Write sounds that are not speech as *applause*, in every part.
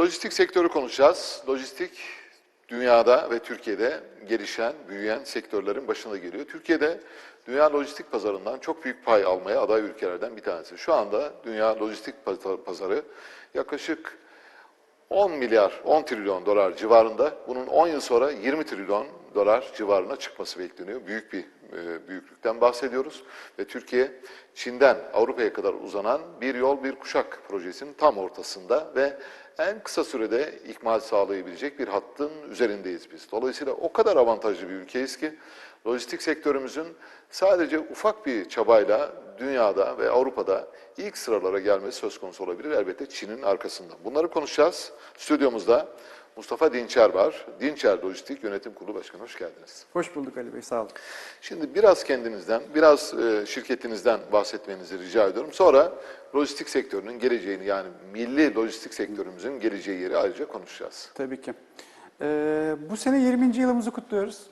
Lojistik sektörü konuşacağız. Lojistik dünyada ve Türkiye'de gelişen, büyüyen sektörlerin başına geliyor. Türkiye'de dünya lojistik pazarından çok büyük pay almaya aday ülkelerden bir tanesi. Şu anda dünya lojistik pazar- pazarı yaklaşık 10 milyar, 10 trilyon dolar civarında. Bunun 10 yıl sonra 20 trilyon dolar civarına çıkması bekleniyor. Büyük bir e, büyüklükten bahsediyoruz. Ve Türkiye, Çin'den Avrupa'ya kadar uzanan bir yol bir kuşak projesinin tam ortasında ve en kısa sürede ikmal sağlayabilecek bir hattın üzerindeyiz biz. Dolayısıyla o kadar avantajlı bir ülkeyiz ki lojistik sektörümüzün sadece ufak bir çabayla dünyada ve Avrupa'da ilk sıralara gelmesi söz konusu olabilir. Elbette Çin'in arkasından. Bunları konuşacağız. Stüdyomuzda Mustafa Dinçer var. Dinçer Lojistik Yönetim Kurulu Başkanı. Hoş geldiniz. Hoş bulduk Ali Bey, sağ olun. Şimdi biraz kendinizden, biraz e, şirketinizden bahsetmenizi rica ediyorum. Sonra lojistik sektörünün geleceğini yani milli lojistik sektörümüzün geleceği yeri ayrıca konuşacağız. Tabii ki. Ee, bu sene 20. yılımızı kutluyoruz.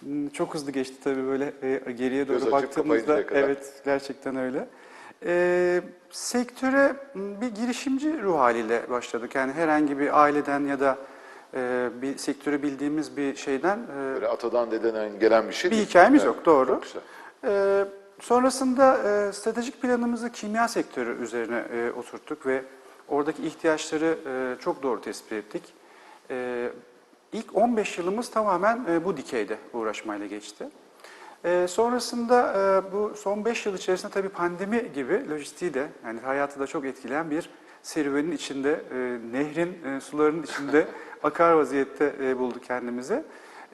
Hmm, Çok hızlı geçti tabii böyle e, geriye doğru Göz baktığımızda. Evet, gerçekten öyle. Ee, sektöre m, bir girişimci ruh haliyle başladık. Yani herhangi bir aileden ya da e, bir sektörü bildiğimiz bir şeyden e, Böyle atadan dededen gelen bir şey Bir değil. hikayemiz Evet, yok, doğru. Çok güzel. Ee, sonrasında e, stratejik planımızı kimya sektörü üzerine e, oturttuk ve oradaki ihtiyaçları e, çok doğru tespit ettik. E, ilk 15 yılımız tamamen e, bu dikeyde uğraşmayla geçti. E, sonrasında e, bu son 5 yıl içerisinde tabii pandemi gibi lojistiği de yani hayatı da çok etkileyen bir serüvenin içinde, e, nehrin e, sularının içinde *laughs* akar vaziyette e, bulduk kendimizi.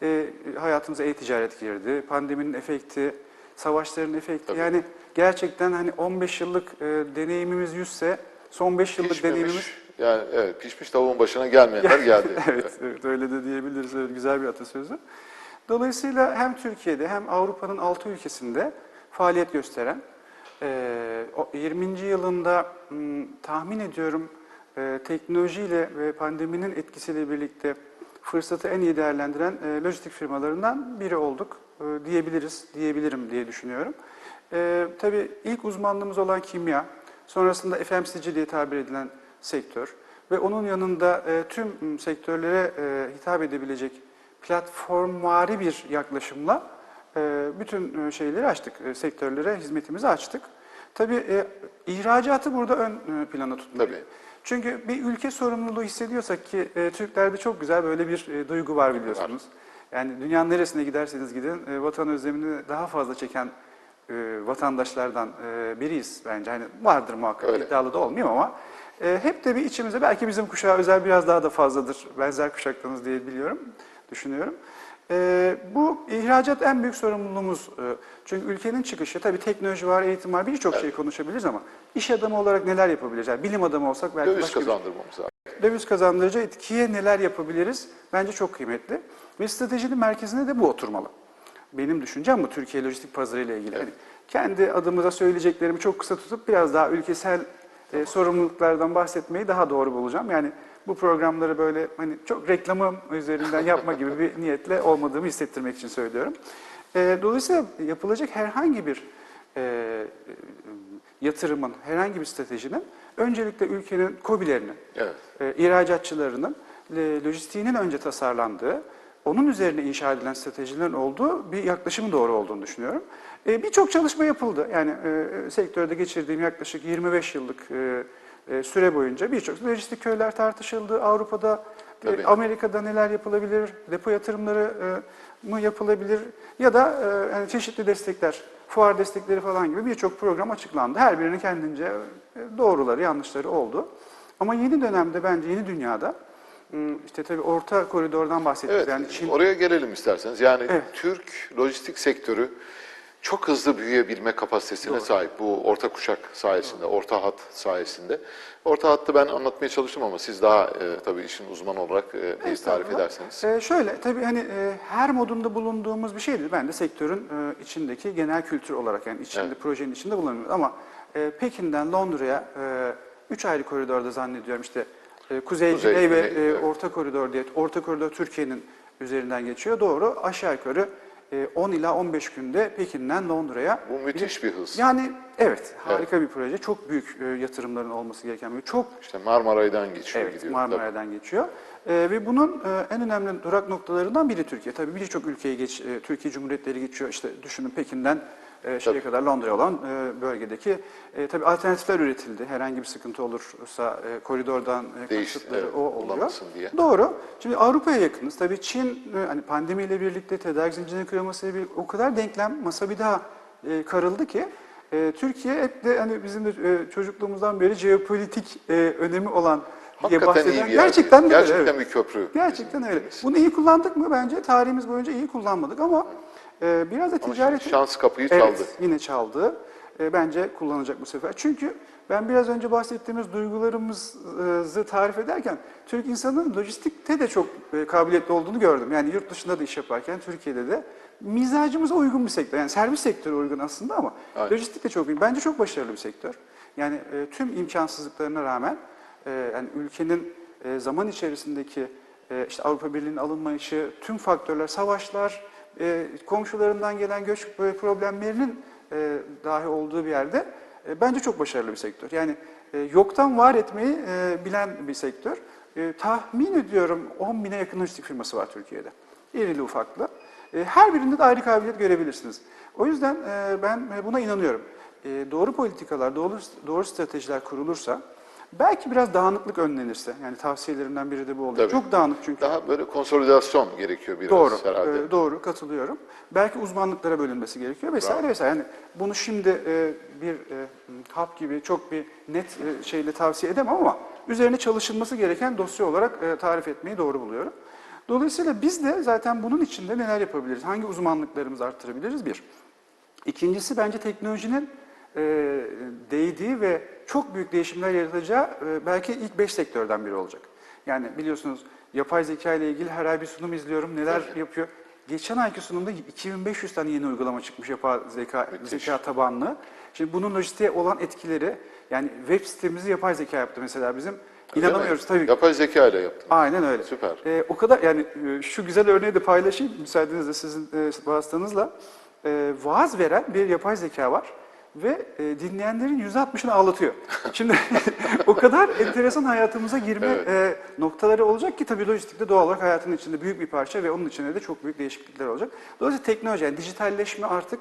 E, hayatımıza e-ticaret girdi, pandeminin efekti, savaşların efekti. Tabii. Yani gerçekten hani 15 yıllık e, deneyimimiz yüzse son 5 yıllık Pişmemiş, deneyimimiz yani evet pişmiş tavuğun başına gelmeyenler *laughs* geldi. evet, evet, öyle de diyebiliriz. Evet, güzel bir atasözü. Dolayısıyla hem Türkiye'de hem Avrupa'nın 6 ülkesinde faaliyet gösteren, e, o 20. yılında m, tahmin ediyorum e, teknolojiyle ve pandeminin etkisiyle birlikte fırsatı en iyi değerlendiren e, lojistik firmalarından biri olduk e, diyebiliriz, diyebilirim diye düşünüyorum. Tabii ilk uzmanlığımız olan kimya, sonrasında FMCG diye tabir edilen sektör ve onun yanında tüm sektörlere hitap edebilecek platformvari bir yaklaşımla bütün şeyleri açtık, sektörlere hizmetimizi açtık. Tabii e, ihracatı burada ön plana tutmalıyız. Tabii. Çünkü bir ülke sorumluluğu hissediyorsak ki e, Türklerde çok güzel böyle bir e, duygu var biliyorsunuz. Yani dünyanın neresine giderseniz gidin e, vatan özlemini daha fazla çeken e, vatandaşlardan e, biriyiz bence. Hani vardır muhakkak Öyle. iddialı da olmayayım ama e, hep de bir içimizde belki bizim kuşağa özel biraz daha da fazladır. Benzer kuşaktanız diye biliyorum, düşünüyorum. E, bu ihracat en büyük sorumluluğumuz. E, çünkü ülkenin çıkışı tabii teknoloji var, eğitim var birçok şey konuşabiliriz ama iş adamı olarak neler yapabiliriz? Yani bilim adamı olsak belki Döviz başka bir kazandırmamız lazım. döviz kazandırıcı etkiye neler yapabiliriz? Bence çok kıymetli. Ve stratejinin merkezine de bu oturmalı. Benim düşüncem bu Türkiye lojistik pazarı ile ilgili. Hani kendi adımıza söyleyeceklerimi çok kısa tutup biraz daha ülkesel e, sorumluluklardan bahsetmeyi daha doğru bulacağım. Yani bu programları böyle hani çok reklamı üzerinden yapma gibi bir niyetle olmadığımı hissettirmek için söylüyorum. E, dolayısıyla yapılacak herhangi bir e, yatırımın, herhangi bir stratejinin öncelikle ülkenin KOBİ'lerinin, Evet. e, ihracatçılarının e, lojistiğinin önce tasarlandığı, onun üzerine inşa edilen stratejilerin olduğu bir yaklaşımın doğru olduğunu düşünüyorum. E, Birçok çalışma yapıldı. Yani e, sektörde geçirdiğim yaklaşık 25 yıllık e, e, süre boyunca birçok lojistik köyler tartışıldı. Avrupa'da, e, Tabii. Amerika'da neler yapılabilir, depo yatırımları e, mı yapılabilir ya da e, yani çeşitli destekler, fuar destekleri falan gibi birçok program açıklandı. Her birinin kendince doğruları, yanlışları oldu. Ama yeni dönemde bence yeni dünyada işte tabii orta koridordan bahsettik. Evet, Yani Çin, oraya gelelim isterseniz. Yani Evet. Türk lojistik sektörü çok hızlı büyüyebilme kapasitesine sahip bu orta kuşak sayesinde, orta hat sayesinde. Orta hattı ben anlatmaya çalıştım ama siz daha e, tabii işin uzmanı olarak e, bir tarif ederseniz. Ee, şöyle, tabii hani e, her modunda bulunduğumuz bir şeydir. Ben de sektörün e, içindeki genel kültür olarak yani içinde, Evet. projenin içinde bulunuyoruz. Ama e, Pekin'den Londra'ya e, üç ayrı koridorda zannediyorum işte e, Kuzey, Kuzey, Güney ve e, evet. Orta Koridor diye, Orta Koridor Türkiye'nin üzerinden geçiyor. Doğru, aşağı yukarı e, 10 ila 15 günde Pekin'den Londra'ya. Bu müthiş bir hız. Yani evet harika bir proje. Çok büyük e, yatırımların olması gereken bir çok İşte Marmaray'dan geçiyor Evet, gidiyor. Marmaray'dan geçiyor. Ee, ve bunun e, en önemli durak noktalarından biri Türkiye. Tabii birçok ülkeye geç, e, Türkiye Cumhuriyetleri geçiyor. İşte düşünün Pekin'den e, şeye Tabii. kadar Londra'ya olan e, bölgedeki. E, tabii alternatifler üretildi. Herhangi bir sıkıntı olursa e, koridordan e, kasıtları evet, o oluyor. diye. Doğru. Şimdi Avrupa'ya yakınız. Tabii Çin e, hani pandemiyle birlikte tedarik zincirinin kırılmasıyla birlikte o kadar denklem masa bir daha e, karıldı ki e, Türkiye hep de hani bizim de e, çocukluğumuzdan beri jeopolitik e, önemi olan diye Hakikaten iyi bahseden bir yer. gerçekten de öyle, Gerçekten evet. bir köprü. Gerçekten öyle. Bunu iyi kullandık mı? Bence tarihimiz boyunca iyi kullanmadık ama e, biraz da ticaret şans kapıyı Evet, çaldı. yine çaldı. E, bence kullanacak bu sefer. Çünkü ben biraz önce bahsettiğimiz duygularımızı tarif ederken Türk insanının lojistikte de çok e, kabiliyetli olduğunu gördüm. Yani yurt dışında da iş yaparken Türkiye'de de mizacımıza uygun bir sektör. Yani servis sektörü uygun aslında ama Aynen. lojistik de çok uygun. Bence çok başarılı bir sektör. Yani e, tüm imkansızlıklarına rağmen e, yani ülkenin e, zaman içerisindeki e, işte Avrupa Birliği'nin alınmayışı, tüm faktörler, savaşlar, e, komşularından gelen göç problemlerinin e, dahi olduğu bir yerde e, bence çok başarılı bir sektör. Yani e, yoktan var etmeyi e, bilen bir sektör. E, tahmin ediyorum 10 bine yakın lojistik firması var Türkiye'de. İrili ufaklı. E, her birinde de ayrı kabiliyet görebilirsiniz. O yüzden e, ben buna inanıyorum. E, doğru politikalar, doğru, doğru stratejiler kurulursa, belki biraz dağınıklık önlenirse, yani tavsiyelerimden biri de bu oluyor. Tabii. Çok dağınık çünkü. Daha böyle konsolidasyon gerekiyor biraz Doğru, herhalde. e, doğru katılıyorum. Belki uzmanlıklara bölünmesi gerekiyor vesaire vesaire. Yani bunu şimdi e, bir e, hap gibi çok bir net e, şeyle tavsiye edemem ama üzerine çalışılması gereken dosya olarak e, tarif etmeyi doğru buluyorum. Dolayısıyla biz de zaten bunun içinde neler yapabiliriz? Hangi uzmanlıklarımızı arttırabiliriz? Bir. İkincisi bence teknolojinin e, değdiği ve çok büyük değişimler yaratacağı e, belki ilk beş sektörden biri olacak. Yani biliyorsunuz yapay zeka ile ilgili her ay bir sunum izliyorum. Neler yapıyor? Geçen ayki sunumda 2500 tane yeni uygulama çıkmış yapay zeka, Müthiş. zeka tabanlı. Şimdi bunun lojistiğe olan etkileri yani web sitemizi yapay zeka yaptı mesela bizim. Öyle mi? İnanamıyoruz tabii. Yapay zeka ile yaptın. Aynen öyle. Süper. Ee, o kadar yani e, şu güzel örneği de paylaşayım müsaadenizle sizin e, vasıtanızla. Ee, vaaz veren bir yapay zeka var ve e, dinleyenlerin %60'ını ağlatıyor. Şimdi *laughs* o kadar enteresan hayatımıza girme Evet. e, noktaları olacak ki tabii lojistikte doğal olarak hayatın içinde büyük bir parça ve onun içinde de çok büyük değişiklikler olacak. Dolayısıyla teknoloji, yani dijitalleşme artık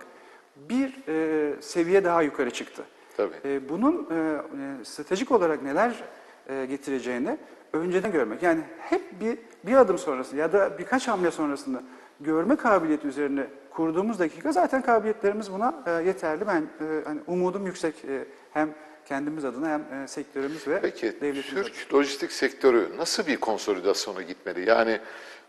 bir e, seviye daha yukarı çıktı. Tabii. E, bunun e, e, stratejik olarak neler e, getireceğini önceden görmek. Yani hep bir bir adım sonrasında ya da birkaç hamle sonrasında görme kabiliyeti üzerine kurduğumuz dakika zaten kabiliyetlerimiz buna e, yeterli. Ben e, hani umudum yüksek e, hem kendimiz adına hem e, sektörümüz ve Peki devletimiz adına. Türk lojistik sektörü nasıl bir konsolidasyona gitmeli? Yani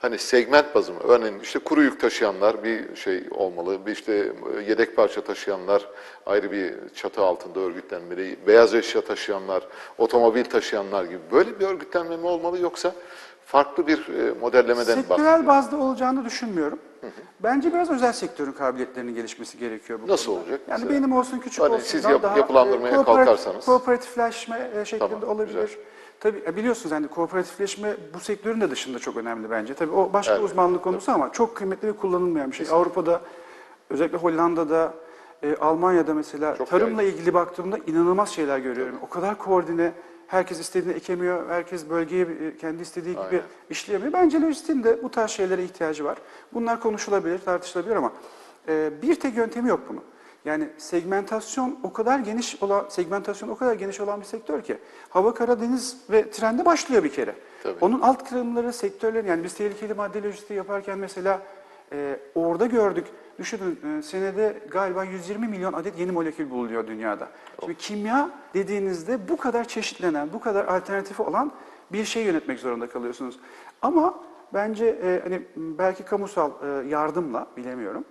hani segment bazı mı? Örneğin işte kuru yük taşıyanlar bir şey olmalı. Bir işte e, yedek parça taşıyanlar ayrı bir çatı altında örgütlenmeli. Beyaz eşya taşıyanlar, otomobil taşıyanlar gibi böyle bir örgütlenme mi olmalı yoksa farklı bir e, modellemeden Sektörel bahsediyor? bazda olacağını düşünmüyorum. Bence biraz özel sektörün kabiliyetlerinin gelişmesi gerekiyor bu Nasıl konuda. olacak Yani mesela? benim olsun küçük Hani olsun. siz yap- daha, yapılandırmaya e, kooperat- kalkarsanız. Kooperatifleşme e, şeklinde Tamam, olabilir. güzel. Tabii e, biliyorsunuz yani kooperatifleşme bu sektörün de dışında çok önemli bence. Tabii o başka Evet, uzmanlık konusu ama çok kıymetli ve kullanılmayan bir şey. Avrupa'da özellikle Hollanda'da e, Almanya'da mesela Çok tarımla ilgili baktığımda inanılmaz şeyler görüyorum. O kadar koordine, herkes istediğini ekemiyor, herkes bölgeye e, kendi istediği gibi Aynen. işleyemiyor. Bence lojistiğin de bu tarz şeylere ihtiyacı var. Bunlar konuşulabilir, tartışılabilir ama e, bir tek yöntemi yok bunun. Yani segmentasyon o kadar geniş olan segmentasyon o kadar geniş olan bir sektör ki hava, kara, deniz ve trende başlıyor bir kere. Tabii. Onun alt kırımları, sektörlerin yani biz tehlikeli madde lojistiği yaparken mesela e, orada gördük. Düşünün e, senede galiba 120 milyon adet yeni molekül bulunuyor dünyada. Şimdi kimya dediğinizde bu kadar çeşitlenen, bu kadar alternatifi olan bir şey yönetmek zorunda kalıyorsunuz. Ama bence e, hani belki kamusal e, yardımla bilemiyorum.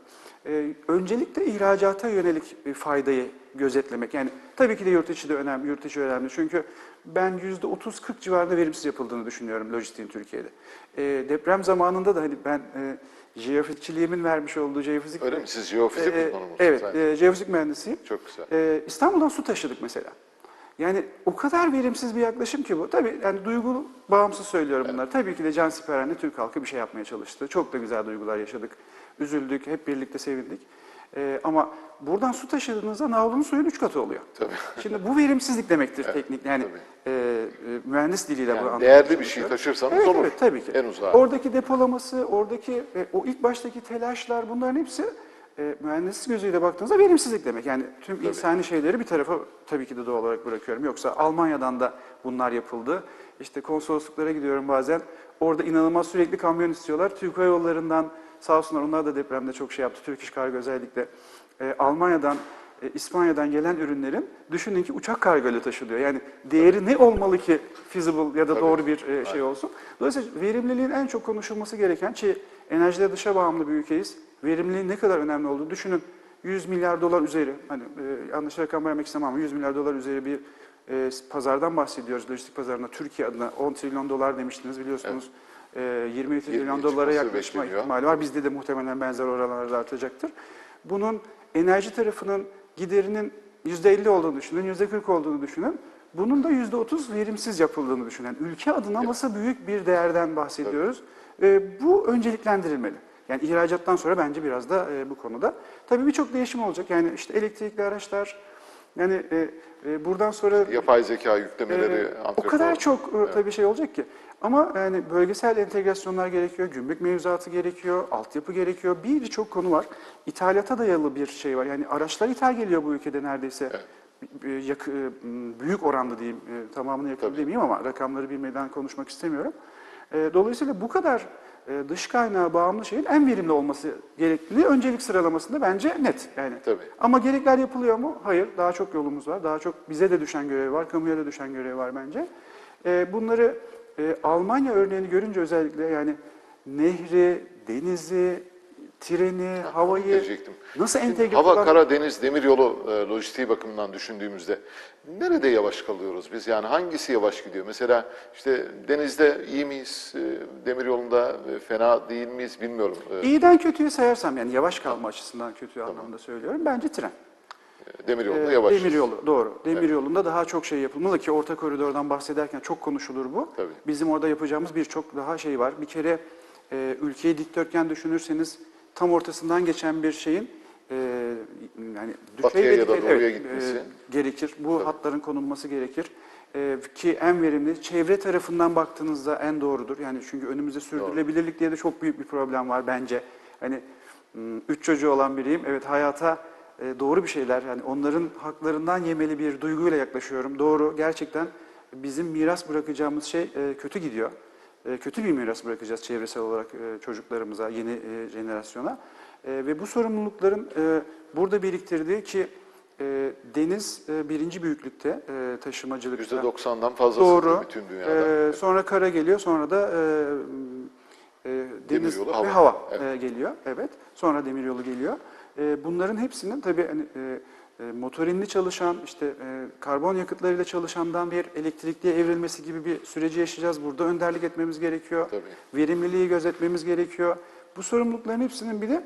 E, öncelikle ihracata yönelik bir faydayı gözetlemek. Yani tabii ki de yurt içi de önemli, yurt içi önemli. Çünkü ben %30-40 civarında verimsiz yapıldığını düşünüyorum lojistiğin Türkiye'de. E, deprem zamanında da hani ben e, jeofizikçiliğimin vermiş olduğu jeofizik... Öyle mi? Siz jeofizik E, uzmanı mısınız? Evet, e, jeofizik mühendisiyim. Çok güzel. Ee, İstanbul'dan su taşıdık mesela. Yani o kadar verimsiz bir yaklaşım ki bu. Tabii yani duygu bağımsız söylüyorum bunları. Tabii ki de can siperhane Türk halkı bir şey yapmaya çalıştı. Çok da güzel duygular yaşadık. üzüldük, hep birlikte sevindik. Ee, ama buradan su taşıdığınızda navlunun suyun üç katı oluyor. Tabii. Şimdi bu verimsizlik demektir teknik. Yani tabii. e, e, mühendis diliyle bu Yani anlatmaya değerli bir şey taşırsanız evet, olur. Evet, tabii ki. En uzağa. Oradaki depolaması, oradaki e, o ilk baştaki telaşlar bunların hepsi e, mühendislik gözüyle baktığınızda verimsizlik demek. Yani tüm insani şeyleri bir tarafa tabii ki de doğal olarak bırakıyorum. Yoksa Almanya'dan da bunlar yapıldı. İşte konsolosluklara gidiyorum bazen. Orada inanılmaz sürekli kamyon istiyorlar. Türk Hava Yolları'ndan sağ olsunlar onlar da depremde çok şey yaptı. Türk İş Kargo özellikle. E, Almanya'dan e, İspanya'dan gelen ürünlerin düşünün ki uçak kargoyla taşınıyor. Yani değeri ne olmalı ki feasible ya da doğru bir e, şey olsun. Dolayısıyla verimliliğin en çok konuşulması gereken ki enerjide dışa bağımlı bir ülkeyiz. Verimliliğin ne kadar önemli olduğunu düşünün. 100 milyar dolar üzeri, hani e, yanlış rakam vermek istemem ama 100 milyar dolar üzeri bir e, pazardan bahsediyoruz. Lojistik pazarına Türkiye adına 10 trilyon dolar demiştiniz biliyorsunuz. E, 20 trilyon 20'ye dolara yaklaşma bekleniyor. ihtimali var. Bizde de muhtemelen benzer oranlarda artacaktır. Bunun enerji tarafının giderinin %50 olduğunu düşünün, %40 olduğunu düşünün. Bunun da %30 verimsiz yapıldığını düşünün. Ülke adına nasıl büyük bir değerden bahsediyoruz. Ee, bu önceliklendirilmeli. Yani ihracattan sonra bence biraz da e, bu konuda. Tabii birçok değişim olacak. Yani işte elektrikli araçlar, yani e, e, buradan sonra Yapay zeka yüklemeleri, ee, o kadar çok e, tabii şey olacak ki. Ama yani bölgesel entegrasyonlar gerekiyor, gümrük mevzuatı gerekiyor, altyapı gerekiyor. Birçok konu var. İthalata dayalı bir şey var. Yani araçlar ithal geliyor bu ülkede neredeyse. E, yak- e, büyük oranda diyeyim, e, tamamını yakın demeyeyim ama rakamları bilmeden konuşmak istemiyorum. E, Dolayısıyla bu kadar e, dış kaynağa bağımlı şeyin en verimli olması gerektiği öncelik sıralamasında bence net. Yani Tabii. ama gerekler yapılıyor mu? Hayır. Daha çok yolumuz var. Daha çok bize de düşen görev var. Kamuya da düşen görev var bence. Ee, bunları e, Almanya örneğini görünce özellikle yani nehri, denizi, treni, havayı diyecektim. nasıl entegre Hava, kılan- kara, deniz, demiryolu e, lojistiği bakımından düşündüğümüzde nerede yavaş kalıyoruz biz? Yani hangisi yavaş gidiyor? Mesela işte denizde iyi miyiz? E, demiryolunda e, fena değil miyiz bilmiyorum. E, İyiden kötüye sayarsam yani yavaş kalma açısından kötü anlamda söylüyorum. Bence tren. demiryolunda Ee, yavaş. Demiryolu doğru. Demiryolunda daha çok şey yapılmalı ki orta koridordan bahsederken çok konuşulur bu. Tabii. Bizim orada yapacağımız birçok daha şey var. Bir kere e, ülkeyi dikdörtgen düşünürseniz tam ortasından geçen bir şeyin e, yani düşey ya da doğuya evet, gitmesi. e, gerekir. Bu hatların konulması gerekir. E, ki en verimli çevre tarafından baktığınızda en doğrudur. Yani çünkü önümüzde sürdürülebilirlik diye de çok büyük bir problem var bence. Hani üç çocuğu olan biriyim. Evet hayata e, doğru bir şeyler yani onların haklarından yemeli bir duyguyla yaklaşıyorum. Doğru gerçekten bizim miras bırakacağımız şey e, kötü gidiyor. E, kötü bir miras bırakacağız çevresel olarak e, çocuklarımıza, yeni e, jenerasyona. E, ve bu sorumlulukların e, burada biriktirdiği ki e, deniz e, birinci büyüklükte e, taşımacılıkta. %90'dan fazlası Doğru. bütün dünyada. Sonra kara geliyor, sonra da e, e, deniz Demiryolu, ve hava. hava, Evet. e, geliyor. Evet. Sonra demiryolu geliyor. E, bunların hepsinin tabii hani, e, motorinli çalışan, işte e, karbon yakıtlarıyla çalışandan bir elektrikliye evrilmesi gibi bir süreci yaşayacağız. Burada önderlik etmemiz gerekiyor. Tabii. Verimliliği gözetmemiz gerekiyor. Bu sorumlulukların hepsinin bir de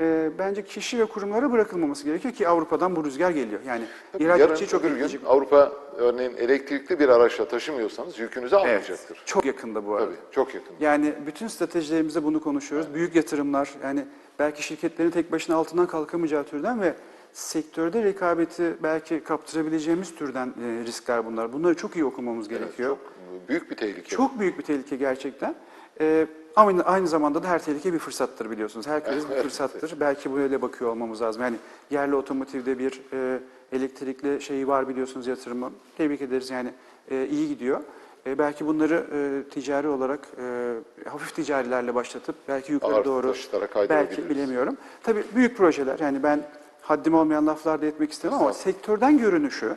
e, bence kişi ve kurumlara bırakılmaması gerekiyor ki Avrupa'dan bu rüzgar geliyor. Yani ihracatçıyı yarın çok gün etkileyecek. Avrupa örneğin elektrikli bir araçla taşımıyorsanız yükünüzü almayacaktır. Çok yakında bu arada. Tabii çok yakın. Yani bütün stratejilerimizde bunu konuşuyoruz. Büyük yatırımlar, yani belki şirketlerin tek başına altından kalkamayacağı türden ve sektörde rekabeti belki kaptırabileceğimiz türden e, riskler bunlar. Bunları çok iyi okumamız gerekiyor. Çok büyük bir tehlike. Çok büyük bir tehlike gerçekten. Ee, ama aynı zamanda da her tehlike bir fırsattır biliyorsunuz. Her kriz bir *laughs* Evet, fırsattır. Belki böyle bakıyor olmamız lazım. Yani yerli otomotivde bir e, elektrikli şeyi var biliyorsunuz yatırımı. Tebrik ederiz yani e, iyi gidiyor. E, belki bunları e, ticari olarak e, hafif ticarilerle başlatıp belki yukarı Ağır doğru belki bilemiyorum. Tabii büyük projeler yani ben haddim olmayan laflar da etmek istemem ama sektörden görünüşü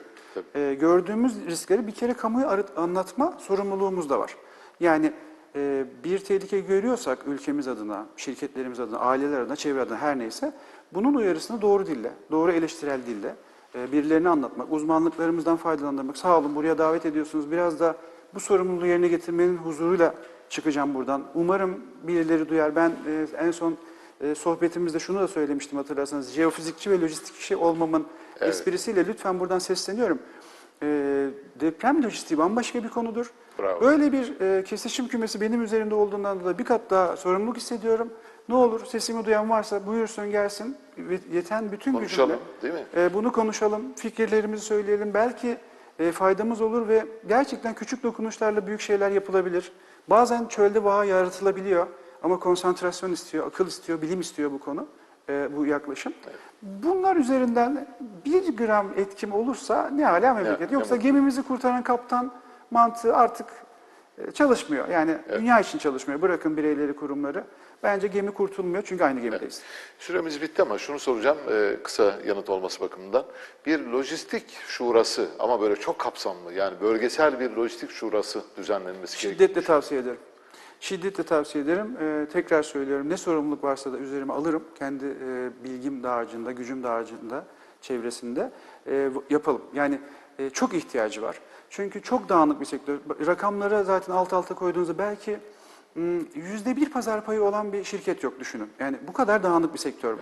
e, gördüğümüz riskleri bir kere kamuya anlatma sorumluluğumuz da var. Yani e, bir tehlike görüyorsak ülkemiz adına, şirketlerimiz adına, aileler adına, çevre adına her neyse bunun uyarısını doğru dille, doğru eleştirel dille e, birilerine anlatmak, uzmanlıklarımızdan faydalandırmak. Sağ olun buraya davet ediyorsunuz. Biraz da bu sorumluluğu yerine getirmenin huzuruyla çıkacağım buradan. Umarım birileri duyar. Ben e, en son e, sohbetimizde şunu da söylemiştim hatırlarsanız. Jeofizikçi ve lojistikçi olmamın Evet. esprisiyle lütfen buradan sesleniyorum. E, deprem lojistiği bambaşka bir konudur. Bravo. Böyle bir e, kesişim kümesi benim üzerimde olduğundan dolayı bir kat daha sorumluluk hissediyorum. Ne olur sesimi duyan varsa buyursun gelsin. Yeten bütün Konuşalım, gücümle değil mi? e, bunu konuşalım, fikirlerimizi söyleyelim. Belki e, faydamız olur ve gerçekten küçük dokunuşlarla büyük şeyler yapılabilir. Bazen çölde vaha yaratılabiliyor ama konsantrasyon istiyor, akıl istiyor, bilim istiyor bu konu, e, bu yaklaşım. Bunlar üzerinden bir gram etkim olursa ne hala memleket. ne Yoksa mutlu. gemimizi kurtaran kaptan mantığı artık e, çalışmıyor. Yani dünya için çalışmıyor. Bırakın bireyleri, kurumları. Bence gemi kurtulmuyor çünkü aynı gemideyiz. Süremiz bitti ama şunu soracağım e, kısa yanıt olması bakımından. Bir lojistik şurası ama böyle çok kapsamlı yani bölgesel bir lojistik şurası düzenlenmesi gerekiyor. Şiddetle tavsiye ederim. Şiddetle tavsiye ederim. Ee, tekrar söylüyorum ne sorumluluk varsa da üzerime alırım. Kendi e, bilgim dağarcığında, gücüm dağarcığında, çevresinde e, yapalım. Yani e, çok ihtiyacı var. Çünkü çok dağınık bir sektör. Rakamları zaten alt alta koyduğunuzda belki yüzde bir pazar payı olan bir şirket yok düşünün. Yani bu kadar dağınık bir sektör bu.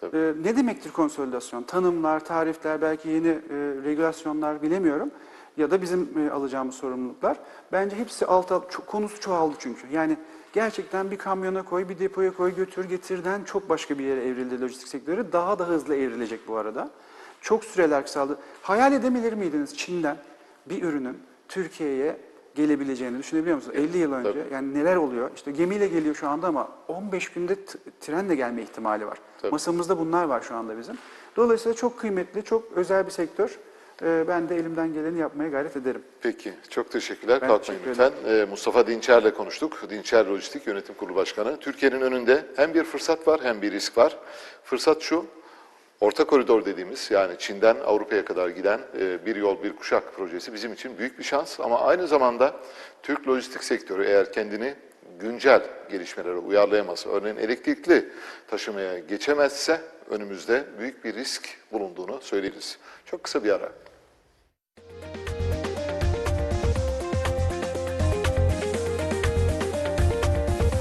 tabii. Ee, ne demektir konsolidasyon? Tanımlar, tarifler, belki yeni e, regülasyonlar bilemiyorum. Ya da bizim e, alacağımız sorumluluklar. Bence hepsi alt alt, konusu çoğaldı çünkü. Yani gerçekten bir kamyona koy, bir depoya koy, götür, getirden çok başka bir yere evrildi lojistik sektörü. Daha da hızlı evrilecek bu arada. Çok süreler kısaldı. Hayal edebilir miydiniz Çin'den bir ürünün Türkiye'ye gelebileceğini düşünebiliyor musunuz? 50 yıl önce Tabii. yani neler oluyor? İşte gemiyle geliyor şu anda ama 15 günde trenle gelme ihtimali var. Tabii. Masamızda bunlar var şu anda bizim. Dolayısıyla çok kıymetli, çok özel bir sektör. Ee, Ben de elimden geleni yapmaya gayret ederim. Peki, çok teşekkürler. Ben Kalkmayın teşekkür lütfen. Ee, Mustafa Dinçer'le konuştuk. Dinçer Lojistik Yönetim Kurulu Başkanı. Türkiye'nin önünde hem bir fırsat var hem bir risk var. Fırsat şu, orta koridor dediğimiz yani Çin'den Avrupa'ya kadar giden e, bir yol bir kuşak projesi bizim için büyük bir şans. Ama aynı zamanda Türk lojistik sektörü eğer kendini güncel gelişmelere uyarlayamazsa, örneğin elektrikli taşımaya geçemezse önümüzde büyük bir risk bulunduğunu söyleriz. Çok kısa bir ara.